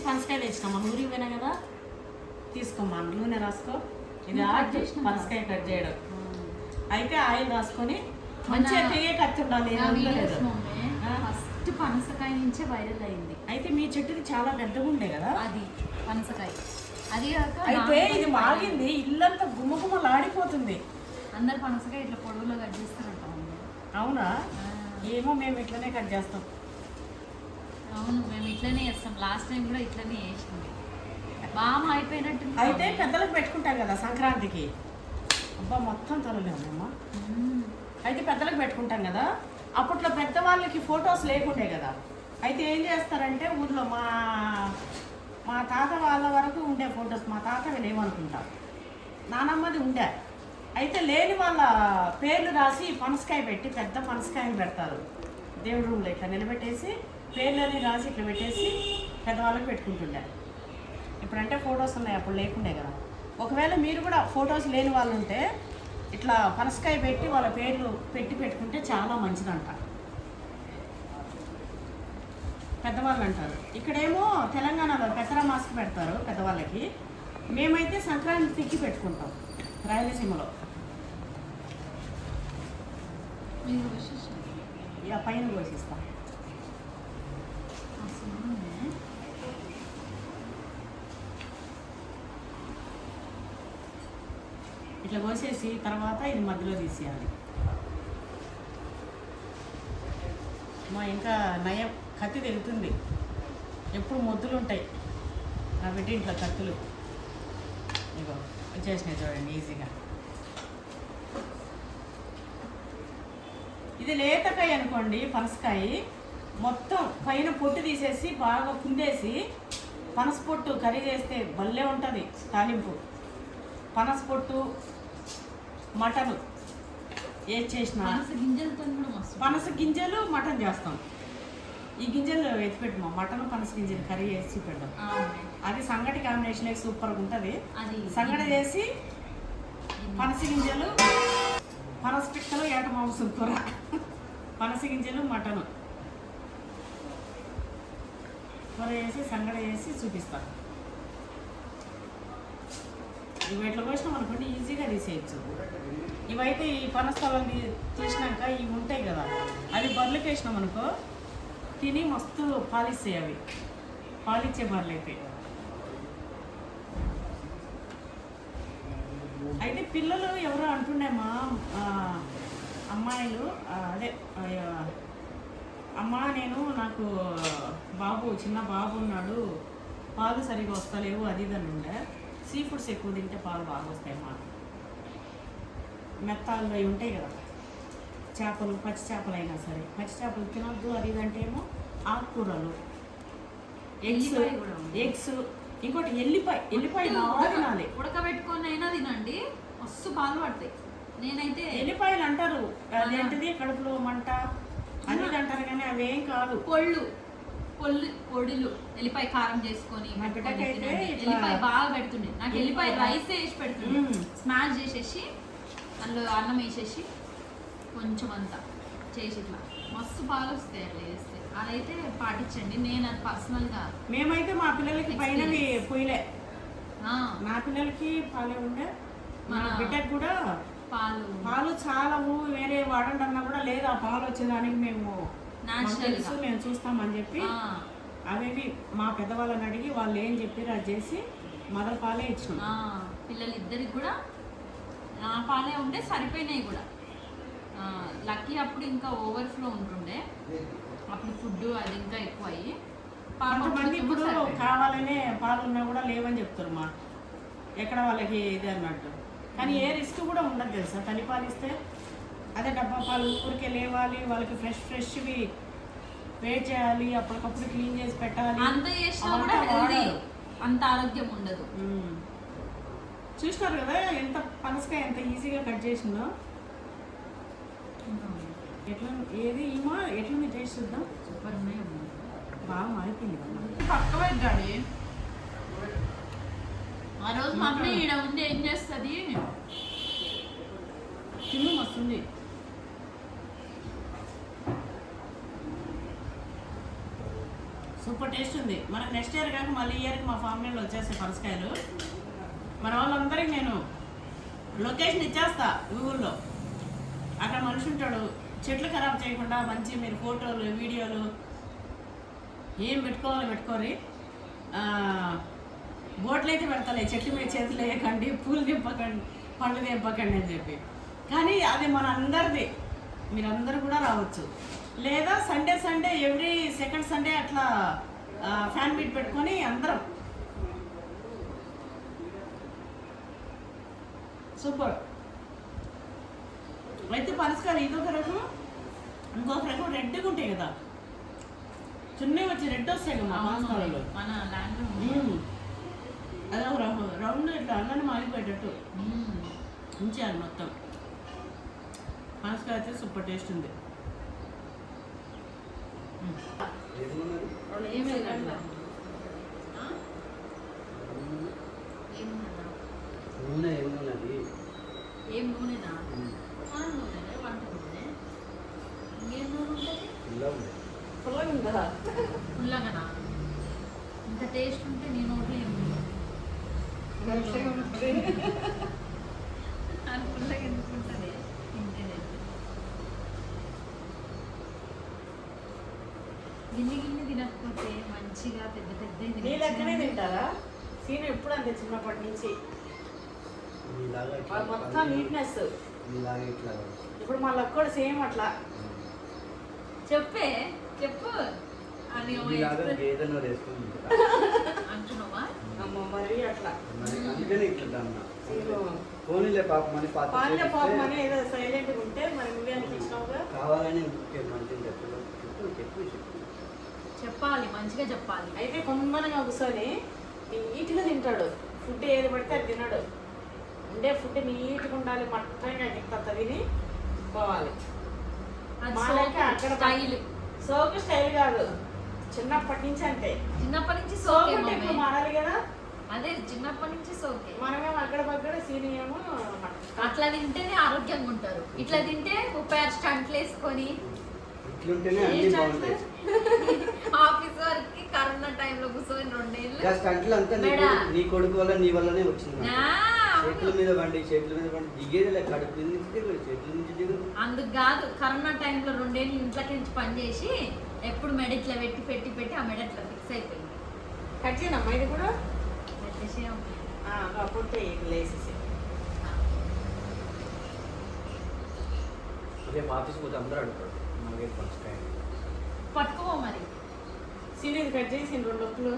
నుంచి పనసకాయ తెచ్చినామా ఊరికి పోయినా కదా? తీసుకోమ్మా నూనె రాసుకో. ఇది ఆర్ట్ కట్ చేసినావా? పనసకాయ కట్ చేయడం. అయితే ఆయిల్ రాసుకొని మంచిగా తెగే కత్తి ఉండాలి. ఫస్ట్ పనసకాయ నుంచే వైరల్ అయింది. అయితే మీ చెట్టుది చాలా పెద్దగా ఉండే కదా? అది పనసకాయ. అది అయితే ఇది మాగింది ఇల్లంతా గుమ్మ గుమ్మలాడిపోతుంది అందరు పనసకాయ ఇట్లా పొడవులో కట్ చేస్తారంట. అవునా. ఏమో మేము ఇట్లనే కట్ చేస్తాం. అవును మేము ఇట్లనే చేస్తాం. లాస్ట్ టైం కూడా ఇట్లనే చేసింది. బాగా అయిపోయినట్టు అయితే పెద్దలకు పెట్టుకుంటాం కదా సంక్రాంతికి. అబ్బా మొత్తం తలలే ఉన్నాయమ్మా. అయితే పెద్దలకు పెట్టుకుంటాం కదా. అప్పట్లో పెద్దవాళ్ళకి ఫొటోస్ లేకుండే కదా. అయితే ఏం చేస్తారంటే ఊర్లో మా మా తాత వాళ్ళ వరకు ఉండే ఫొటోస్. మా తాతవి లేవనుకుంటా నానమ్మది ఉండే. అయితే లేని వాళ్ళ పేర్లు రాసి పనసకాయ పెట్టి పెద్ద పనసకాయని పెడతారు. దేవుడి రూమ్లో ఇట్లా నిలబెట్టేసి పేర్లని రాసి ఇట్లా పెట్టేసి పెద్దవాళ్ళకి పెట్టుకుంటుండే. ఇప్పుడంటే ఫొటోస్ ఉన్నాయి అప్పుడు లేకుండే కదా. ఒకవేళ మీరు కూడా ఫొటోస్ లేని వాళ్ళు ఉంటే ఇట్లా పనసకాయ పెట్టి వాళ్ళ పేర్లు పెట్టి పెట్టుకుంటే చాలా మంచిదంట. పెద్దవాళ్ళు అంటారు. ఇక్కడేమో తెలంగాణలో పెసర మాస్క్ పెడతారు పెద్దవాళ్ళకి. మేమైతే సంక్రాంతికి పెట్టుకుంటాం రాయలసీమలో. పైన పోషిస్తాం ఇట్లా కోసేసి తర్వాత ఇది మధ్యలో తీసేయాలి. మా ఇంకా నయం కత్తి తెగుతుంది ఎప్పుడు మొద్దులు ఉంటాయి. నా బిడ్డ ఇంట్లో కత్తులు. ఇగో వచ్చేసినాయి చూడండి ఈజీగా. ఇది లేతకాయ అనుకోండి పనసకాయ. మొత్తం పైన పొట్టు తీసేసి బాగా కుందేసి పనస పొట్టు కర్రీ చేస్తే భలే ఉంటుంది తాలింపు. పనస పొట్టు మటన్. ఏది చేసినా? పనస గింజలు మటన్ చేస్తాం. ఈ గింజలు ఎత్తిపెట్టమా మటన్ పనస గింజలు కర్రీ చేసి పెడదాం. అది సంగటి కాంబినేషన్ సూపర్గా ఉంటుంది. అది సంగటి చేసి పనస గింజలు పనస పిక్కలు ఏట మాంసం కూర. పనస గింజలు మటను. కూర వేసి సంగడ వేసి చూపిస్తాను. ఇవి ఎట్లా పోసినాం అనుకోండి ఈజీగా తీసేయచ్చు. ఇవైతే ఈ పనస్థలం తీసినాక ఇవి ఉంటాయి కదా అవి బర్రెలకు వేసినాం అనుకో తిని మస్తు పాలిస్తాయి అవి. పాలిచ్చే బర్రెలు అయితే. అయితే పిల్లలు ఎవరో అంటుండే అమ్మాయిలు అదే అమ్మా నేను నాకు బాబు చిన్న బాబు ఉన్నాడు. పాలు సరిగా వస్తలేవు అది అని ఉండే. సీ ఫుడ్స్ ఎక్కువ తింటే పాలు బాగా వస్తాయి మా మెత్తాలు అవి ఉంటాయి కదా. చేపలు పచ్చి చేపలు అయినా సరే. పచ్చి చేపలు తినొద్దు అది ఇది అంటే ఏమో ఆకుకూరలు ఎగ్స్. ఎగ్స్ ఇంకోటి ఎల్లిపాయ. ఎల్లిపాయ తినాలి. ఉడకబెట్టుకొని అయినా తినండి. మస్తు పాలు పడతాయి. నేనైతే ఎల్లిపాయలు అంటారు. అదేంటిది? కడుపులో మంట అంటారు కానీ అవేం కాదు. పొళ్ళు పొల్లు పొడిలు ఎల్లిపాయ కారం చేసుకొని ఎల్లిపాయ బాగా పెడుతుండే. నాకు ఎల్లిపాయ రైస్ వేసి పెడుతుండే. స్మాష్ చేసేసి అందులో అన్నం వేసేసి కొంచెం అంతా చేసి ఇట్లా. మస్తు పాలు వస్తాయి అట్లా చేస్తే అదైతే పాటించండి. నేను అది పర్సనల్గా మేమైతే మా పిల్లలకి పైనవి పొయ్యిలే. ఆ, నా పిల్లలకి పాలే ఉండే. మా బిడ్డకి కూడా పాలు. పాలు చాలవు వేరే వాడండి అన్నా కూడా లేదు ఆ పాలు వచ్చేదానికి మేము తెలుసు. మేము చూస్తామని చెప్పి ఆ, అవేవి మా పెద్దవాళ్ళని అడిగి వాళ్ళు ఏం చెప్పారు అది చేసి మదర్ పాలే ఆ, ఇచ్చినాం పిల్లలిద్దరికి కూడా నా పాలే ఉంటే సరిపోయినాయి కూడా. లక్కీ అప్పుడు ఇంకా ఓవర్ఫ్లో ఉంటుండే. అప్పుడు ఫుడ్ అది ఇంకా ఎక్కువ అయ్యి కొంతమంది ఇప్పుడు. కావాలనే పాలు ఉన్నా కూడా లేవని చెప్తారు మా. ఎక్కడ వాళ్ళకి ఇది అన్నట్టు. కానీ ఏ రిస్క్ కూడా ఉండదు తెలుసా? తల్లి పాలు ఇస్తే అదే డబ్బా పాలు ఊరికే లేవాలి వాళ్ళకి ఫ్రెష్ ఫ్రెష్వి వేట్ చేయాలి అప్పటికప్పుడు క్లీన్ చేసి పెట్టాలి. అంత చేసినా కూడా హెల్దీ. అంత ఆరోగ్యం ఉండదు. చూసినారు కదా ఎంత పనసకాయ ఎంత ఈజీగా కట్ చేసిందో? ఎట్లా ఏది ఈమా? ఎట్లుంది టేస్ట్ చూద్దాం. సూపర్ ఉన్నాయి. బాగా మారిపోయింది పక్క పెట్టాలి ఆ రోజు మమ్మీ ఈడ ఉంది ఏం చేస్తుంది? తిను వస్తుంది సూపర్ టేస్ట్ ఉంది. మనకు నెక్స్ట్ ఇయర్ కాక మళ్ళీ ఇయర్కి మా ఫ్యామిలీలో వచ్చేస్తాయి పరసకాయలు మన వాళ్ళందరికీ నేను లొకేషన్ ఇచ్చేస్తా గూగుల్లో అక్కడ మనిషి ఉంటాడు. చెట్లు ఖరాబ్ చేయకుండా మంచి మీరు ఫోటోలు వీడియోలు ఏం పెట్టుకోవాలో పెట్టుకోరి బోట్లు అయితే పెడతలే చెట్లు మీద చేతులు వేయకండి పూలు దింపకండి పండ్లు దింపకండి అని చెప్పి. కానీ అది మన అందరిది. మీరందరూ కూడా రావచ్చు. లేదా Sunday Sunday every second Sunday అట్లా ఫ్యాన్ బీట్ పెట్టుకొని అందరం. సూపర్. అయితే పనసకాయలు ఇదొక రకం ఇంకొక రకం రెడ్గా ఉంటాయి కదా. చున్నీ వచ్చి రెడ్ వస్తాయి కదా మన ల్యాండ్ మ్మ్. అదొక రౌండ్ రౌండ్ ఇట్లా అన్నాన్ని మాగిపోయేటట్టు ఉంచారు మొత్తం. పనసకాయ అయితే సూపర్ టేస్ట్ ఉంది? ఏం నూనె? నూనె నూనెనా? వంట నూనె. ఇంకేం నూనె ఉంటుంది? ఇలా ఉంది పుల్లగా ఉందా పుల్లగనా? ఇంత టేస్ట్ ఉంటే నీ నోట్లో ఏం ఉంది? అది పుల్లగా ఎందుకు ఉంటుంది తింటేనే గిన్నె గిన్నె తినకపోతే మంచిగా పెద్ద పెద్ద నీ లెక్కనే తింటారా సీన్ ఎప్పుడు అంతే చిన్నప్పటి నుంచి మొత్తం నీట్నెస్ ఇప్పుడు మా లక్కోడు సేమ్ అట్లా. చెప్పే చెప్పు. అని అంటున్నావా? అమ్మ మరి అట్లా. అందుకనే ఇట్లా. పోనీలే పాప మన పాత పాలన చేపిస్తే పాపం అని ఏదో సైలెంట్గా ఉంటే మరి నువ్వే అనిపించినావుగా కావాలని మంచిగా చెప్పు చెప్పు చెప్పు చెప్పు. చెప్పాలి మంచిగా చెప్పాలి. అయితే కొమ్మనగా కూర్చొని నీట్గా తింటాడు. ఫుడ్ ఏది పడితే అది తినడు. ఉండే ఫుడ్ నీట్గా ఉండాలి మట్టంగా తింత తిని పోవాలి. అది మా సోకు, లెక్క అక్కడ స్టైల్. సోకు స్టైల్ కాదు. చిన్నప్పటి నుంచి అంతే. చిన్నప్పటి నుంచి సోకు సోకే అంటే ఇప్పుడు మమ్మీ. మారాలి కదా అదే చిన్నప్పటి నుంచి సోకే మనమేమో అక్కడ పక్కడ సీనియేమో అట్లా తింటేనే ఆరోగ్యంగా ఉంటారు. ఇట్లా తింటే ముప్పై ఆరు స్టంట్లు వేసుకొని ఇట్లుంటేనే అన్ని బాగుంటాయి. ఆఫీస్ వర్క్ కరోనా టైంలో కూర్చొని రెండేళ్ళు. అంతా నీ. కొడుకు- వల్ల నీ వల్లనే వచ్చింది చేతుల మీద బండి చేతుల మీద బండి దిగేది కడుపు నుంచి చేతుల నుంచి అందుకు కాదు కరోనా టైంలో రెండేళ్ళు ఇంట్లోకి నుంచి పని చేసి ఎప్పుడు మెడ ఇట్లా పెట్టి పెట్టి పెట్టి ఆ మెడ ఇట్లా ఫిక్స్ అయిపోయింది. కట్ చేయనమ్మా ఇది కూడా? పెట్టేసి అప్పుడు లేసేసి రేపు ఆఫీస్కి పోతే అందరూ అడుగుతారు. పట్టుకోమా మరి. సీన్ ఇది కట్ చేసి రెండు